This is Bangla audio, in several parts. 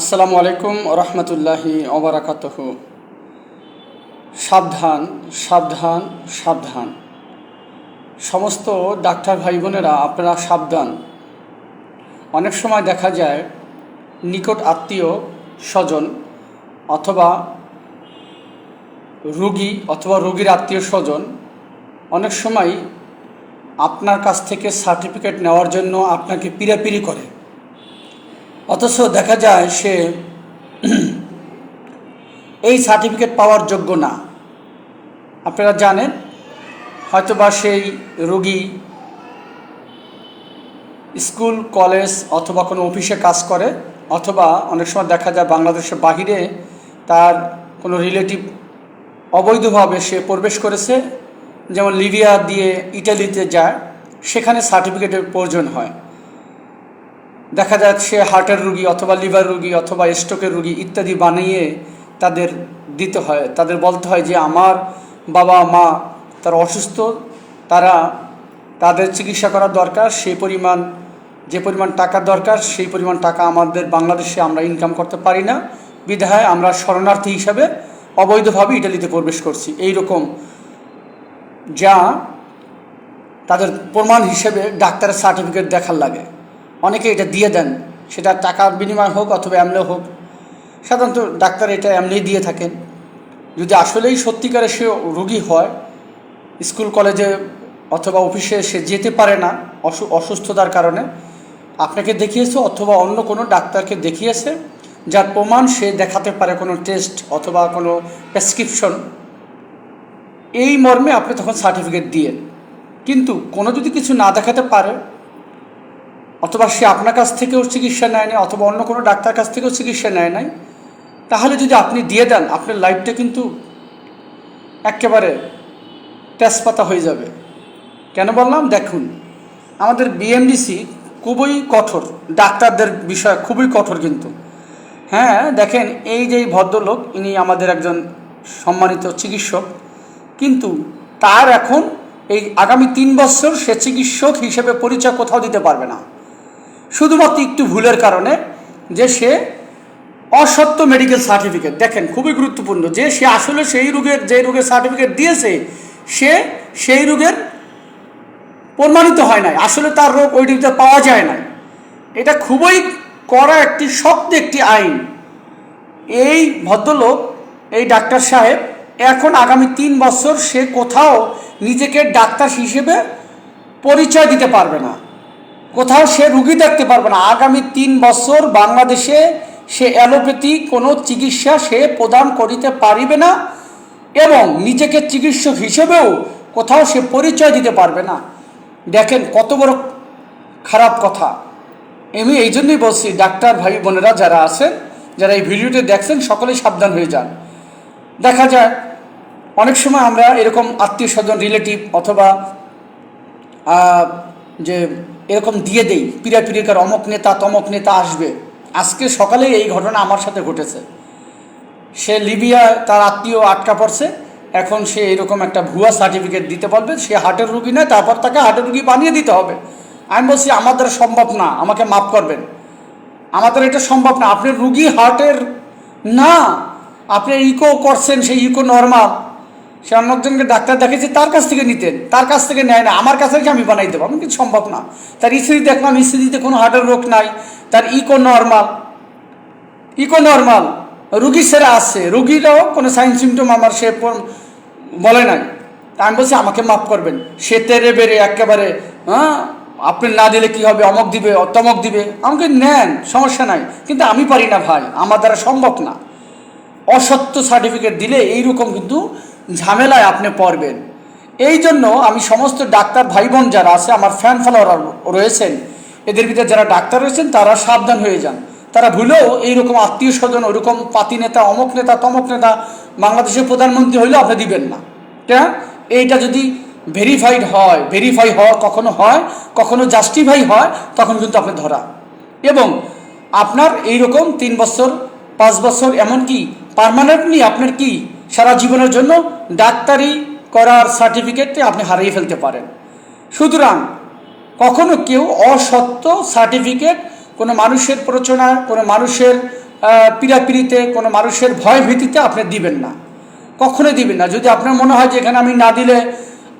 আসসালামু আলাইকুম রহমতুল্লাহি অবরাকাতহ সাবধান সাবধান সাবধান। সমস্ত ডাক্তার ভাই বোনেরা আপনারা সাবধান। অনেক সময় দেখা যায় নিকট আত্মীয় স্বজন অথবা রুগী অথবা রোগীর আত্মীয় স্বজন অনেক সময় আপনার কাছ থেকে সার্টিফিকেট নেওয়ার জন্য আপনাকে পিড়াপিড়ি করে। অথচ দেখা যায় সে এই সার্টিফিকেট পাওয়ার যোগ্য না। আপনারা জানেন, হয়তোবা সেই রোগী স্কুল, কলেজ অথবা কোনো অফিসে কাজ করে, অথবা অনেক সময় দেখা যায় বাংলাদেশের বাহিরে তার কোনো রিলেটিভ অবৈধভাবে সে প্রবেশ করেছে। যেমন লিবিয়া দিয়ে ইটালিতে যায়, সেখানে সার্টিফিকেটের প্রয়োজন হয়। দেখা যাচ্ছে হার্টের রুগী অথবা লিভার রুগী অথবা স্ট্রোকের রুগী ইত্যাদি বানিয়ে তাদের দিতে হয়, তাদের বলতে হয় যে আমার বাবা মা তারা অসুস্থ, তারা তাদের চিকিৎসা করা দরকার, সেই পরিমাণ, যে পরিমাণ টাকা দরকার, সেই পরিমাণ টাকা আমাদের বাংলাদেশে আমরা ইনকাম করতে পারি না। বিধায় আমরা শরণার্থী হিসাবে অবৈধভাবে ইটালিতে প্রবেশ করছি। এই রকম যা তাদের প্রমাণ হিসেবে ডাক্তারের সার্টিফিকেট দেখার লাগে। অনেকে এটা দিয়ে দেন। সেটা টাকার বিনিময় হোক অথবা এমনি হোক। সাধারণত ডাক্তার এটা এমনি দিয়ে থাকেন। যদি আসলেই সত্যিকারে সে রুগী হয়, স্কুল, কলেজে অথবা অফিসে সে যেতে পারে না অসু, অসুস্থতার কারণে, আপনাকে দেখিয়েছে অথবা অন্য কোনো ডাক্তারকে দেখিয়েছে, যার প্রমাণ সে দেখাতে পারে কোনো টেস্ট অথবা কোনো প্রেসক্রিপশন। এই মর্মে আপনি তখন সার্টিফিকেট দিয়ে। কিন্তু কোনো যদি কিছু না দেখাতে পারে অথবা সে আপনার কাছ থেকেও চিকিৎসা নেয় নাই, অথবা অন্য কোনো ডাক্তার কাছ থেকেও চিকিৎসা নেয় নাই, তাহলে যদি আপনি দিয়ে দেন, আপনার লাইফটা কিন্তু একেবারে তেজপাতা হয়ে যাবে। কেন বললাম? দেখুন, আমাদের বিএমডিসি খুবই কঠোর, ডাক্তারদের বিষয় খুবই কঠোর কিন্তু। হ্যাঁ দেখেন, এই যে ভদ্রলোক, ইনি আমাদের একজন সম্মানিত চিকিৎসক, কিন্তু তার এখন এই আগামী তিন বছর সে চিকিৎসক হিসেবে পরিচয় কোথাও দিতে পারবে না। শুধুমাত্র একটু ভুলের কারণে যে সে অসত্য মেডিকেল সার্টিফিকেট দেখেন খুবই গুরুত্বপূর্ণ, যে সে আসলে সেই রোগের, যে রোগের সার্টিফিকেট দিয়েছে, সে সেই রোগের প্রমাণিত হয় নাই, আসলে তার রোগ ওই ডিগ্রিতে পাওয়া যায় না এটা খুবই করা একটি, শক্ত একটি আইন। এই ভদ্রলোক, এই ডাক্তার সাহেব, এখন আগামী তিন বছর সে কোথাও নিজেকে ডাক্তার হিসেবে পরিচয় দিতে পারবে না। কোথাও সে রুগী দেখতে পারবে না। আগামী তিন বছর বাংলাদেশে সে অ্যালোপ্যাথি, কোনো চিকিৎসা সে প্রদান করিতে পারিবে না এবং নিজেকে চিকিৎসক হিসেবেও কোথাও সে পরিচয় দিতে পারবে না। দেখেন কত বড় খারাপ কথা। আমি এই জন্যই বলছি, ডাক্তার ভাই বোনেরা যারা আছেন, যারা এই ভিডিওটি দেখছেন, সকলেই সাবধান হয়ে যান। দেখা যায়, অনেক সময় আমরা এরকম আত্মীয় স্বজন, রিলেটিভ অথবা যে এরকম দিয়ে দেই, পিড়া পিড়িকার অমক নেতা তমক নেতা আসবে। আজকে সকালে এই ঘটনা আমার সাথে ঘটেছে। সে লিবিয়া, তার আত্মীয় আটকা পড়ছে। এখন সে এরকম একটা ভুয়া সার্টিফিকেট দিতে পারবে সে হার্টের রুগী নয়, তারপর তাকে হার্টের রুগী বানিয়ে দিতে হবে। আমি বলছি আমাদের সম্ভব না, আমাকে মাফ করবেন। আমাদের এটা সম্ভব না। আপনি রুগী হার্টের না, আপনি ইকো করছেন সেই ইকো নর্মাল। সে অন্য একজনকে ডাক্তার দেখেছে তার কাছ থেকে নিতেন তার কাছ থেকে নেয় না, আমার কাছে আমি বানাই দেবো? আমি কিন্তু সম্ভব না। তার ইসিডি দেখলাম ইসিডিতে কোনো হার্টের রোগ নাই, তার ইকো নর্মাল ইকো নর্মাল রুগী সেরা আসছে রুগীরাও কোনো সাইন সিমটম আমার সে বলে নাই। আমি বলছি, আমাকে মাফ করবেন। সে তেরে বেড়ে একেবারে হ্যাঁ আপনি না দিলে কি হবে? অমক দিবে তমক দিবে? আমাকে নেন, সমস্যা নাই। কিন্তু আমি পারি না ভাই, আমার দ্বারা সম্ভব না। অসত্য সার্টিফিকেট দিলে এইরকম কিন্তু ঝামেলায় আপনি পড়বেন। এই জন্য আমি সমস্ত ডাক্তার ভাই বোন যারা আছে, আমার ফ্যান ফলোয়ার রয়েছেন, এদের ভিতরে যারা ডাক্তার রয়েছেন, তারা সাবধান হয়ে যান। তারা ভুলেও এইরকম আত্মীয় স্বজন ওইরকম পাতি নেতা, অমক নেতা, তমক নেতা, বাংলাদেশের প্রধানমন্ত্রী হইলেও আপনি দিবেন না। কেন? এইটা যদি ভেরিফাইড হয় ভেরিফাই হওয়া কখনো হয়, কখনো জাস্টিফাই হয়, তখন কিন্তু আপনি ধরা। এবং আপনার এইরকম তিন বছর, পাঁচ বছর, এমনকি পারমানেন্টলি আপনার কি সারা জীবনের জন্য ডাক্তারি করার সার্টিফিকেটটি আপনি হারিয়ে ফেলতে পারেন। সুতরাং কখনো কেউ অসত্য সার্টিফিকেট কোনো মানুষের প্ররোচনা, কোনো মানুষের পিড়াপিড়িতে, কোনো মানুষের ভয় ভীতিতে আপনি দিবেন না। কখনোই দিবেন না। যদি আপনার মনে হয় যে এখানে আমি না দিলে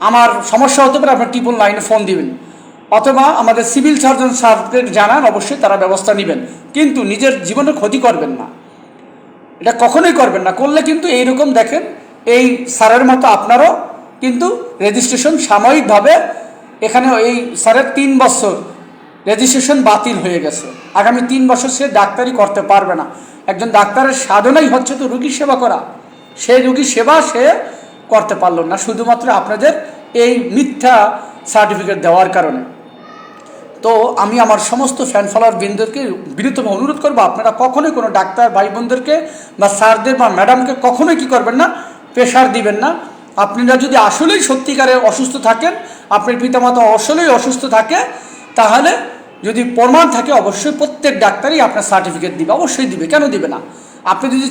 আমার সমস্যা হতে পারে আপনার টিপল লাইনে ফোন দিবেন। অথবা আমাদের সিভিল সার্জন স্যারকে জানান, অবশ্যই তারা ব্যবস্থা নেবেন। কিন্তু নিজের জীবনের ক্ষতি করবেন না। এটা কখনোই করবেন না। করলে কিন্তু এইরকম দেখেন, এই স্যারের মতো আপনারও কিন্তু রেজিস্ট্রেশন সাময়িকভাবে এখানে এই স্যারের তিন বছর রেজিস্ট্রেশন বাতিল হয়ে গেছে। আগামী তিন বছর সে ডাক্তারি করতে পারবে না। একজন ডাক্তারের সাধনাই হচ্ছে তো রুগীর সেবা করা। সেই রুগীর সেবা সে করতে পারল না, শুধুমাত্র আপনাদের এই মিথ্যা সার্টিফিকেট দেওয়ার কারণে। তো আমি আমার সমস্ত ফ্যান ফলোয়ার বৃন্দকে বিনীতভাবে অনুরোধ করব, আপনারা কখনোই কোনো ডাক্তার ভাই বোনদেরকে বা স্যারদের বা ম্যাডামকে কখনোই কি করবেন না প্রেশার দিবেন না। আপনারা যদি আসলেই সত্যিকারে অসুস্থ থাকেন, আপনার পিতামাতা আসলেই অসুস্থ থাকে, তাহলে যদি প্রমাণ থাকে, অবশ্যই প্রত্যেক ডাক্তারই আপনার সার্টিফিকেট দিবে। অবশ্যই দিবে। কেন দিবে না? আপনি যদি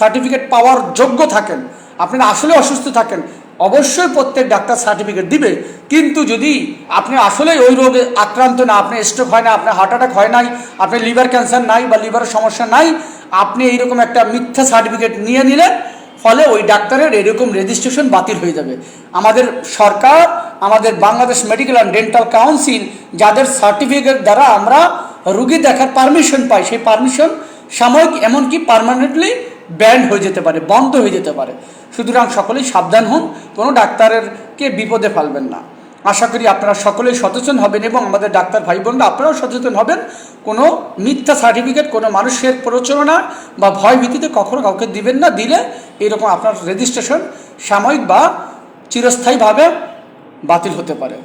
সার্টিফিকেট পাওয়ার যোগ্য থাকেন, আপনারা আসলে অসুস্থ থাকেন অবশ্যই প্রত্যেক ডাক্তার সার্টিফিকেট দিবে। কিন্তু যদি আপনি আসলে ওই রোগে আক্রান্ত না আপনার স্ট্রোক হয় না, আপনার হার্ট অ্যাটাক হয় নাই, আপনার লিভার ক্যান্সার নাই বা লিভারের সমস্যা নাই, আপনি এইরকম একটা মিথ্যা সার্টিফিকেট নিয়ে নিলেন ফলে ওই ডাক্তারের এরকম রেজিস্ট্রেশন বাতিল হয়ে যাবে। আমাদের সরকার, আমাদের Bangladesh medical and dental council যাদের সার্টিফিকেট দ্বারা আমরা রুগী দেখার পারমিশন পাই, সেই পারমিশন সাময়িক এমনকি পার্মানেন্টলি ব্যান্ড হয়ে যেতে পারে, বন্ধ হয়ে যেতে পারে। সুতরাং সকলেই সাবধান হন, কোনো ডাক্তারেরকে বিপদে ফেলবেন না। আশা করি আপনারা সকলেই সচেতন হবেন এবং আমাদের ডাক্তার ভাই বোনরা আপনারাও সচেতন হবেন। কোনো মিথ্যা সার্টিফিকেট কোনো মানুষের প্ররোচনা বা ভয় ভীতিতে কখনো কাউকে দিবেন না, দিলে এরকম আপনার রেজিস্ট্রেশন সাময়িক বা চিরস্থায়ীভাবে বাতিল হতে পারে।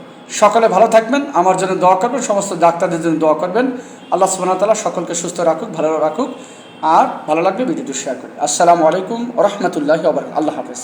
সকলে ভালো থাকবেন, আমার জন্য দোয়া করবেন, সমস্ত ডাক্তারদের জন্য দোয়া করবেন। আল্লাহ সুবাহতাল্লাহ সকলকে সুস্থ রাখুক, ভালো রাখুক। আর ভালো লাগলে ভিডিওটি শেয়ার করে। আসসালামু আলাইকুম রহমতুল্লাহ আল্লাহ হাফেজ।